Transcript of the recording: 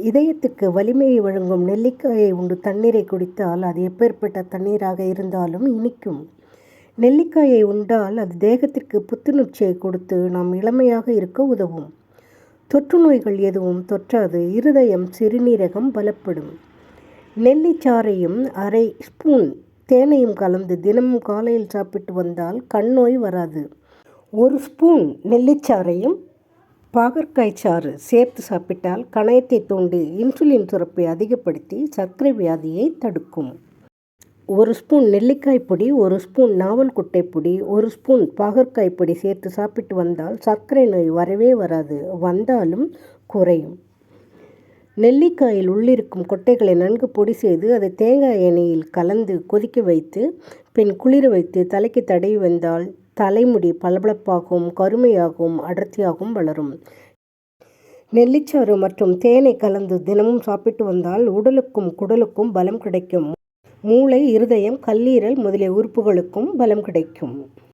இதயத்துக்கு வலிமையை வழங்கும் நெல்லிக்காயை உண்டு தண்ணீரை குடித்தால் அது எப்பேற்பட்ட தண்ணீராக இருந்தாலும் இனிக்கும். நெல்லிக்காயை உண்டால் அது தேகத்திற்கு புத்துணர்ச்சியை கொடுத்து நாம் இளமையாக இருக்க உதவும். தொற்று நோய்கள் எதுவும் தொற்றாது இருதயம் சிறுநீரகம் பலப்படும். நெல்லிச்சாறையும் அரை ஸ்பூன் தேனையும் கலந்து தினமும் காலையில் சாப்பிட்டு வந்தால் கண் நோய் வராது. ஒரு ஸ்பூன் நெல்லிச்சாறையும் பாகற்காய் சாறு சேர்த்து சாப்பிட்டால் கணையத்தை தூண்டி இன்சுலின் சுரப்பை அதிகப்படுத்தி சர்க்கரை வியாதியை தடுக்கும். ஒரு ஸ்பூன் நெல்லிக்காய் பொடி ஒரு ஸ்பூன் நாவல் குட்டை பொடி ஒரு ஸ்பூன் பாகற்காய் பொடி சேர்த்து சாப்பிட்டு வந்தால் சர்க்கரை நோய் வரவே வராது வந்தாலும் குறையும். நெல்லிக்காயில் உள்ளிருக்கும் கொட்டைகளை நன்கு பொடி செய்து அதை தேங்காய் எண்ணெயில் கலந்து கொதிக்க வைத்து பின் குளிர வைத்து தலைக்கு தடவி வந்தால் தலைமுடி பளபளப்பாகவும் கருமையாகவும் அடர்த்தியாகவும் வளரும். நெல்லிச்சாறு மற்றும் தேனை கலந்து தினமும் சாப்பிட்டு வந்தால் உடலுக்கும் குடலுக்கும் பலம் கிடைக்கும். மூளை இருதயம் கல்லீரல் முதலிய உறுப்புகளுக்கும் பலம் கிடைக்கும்.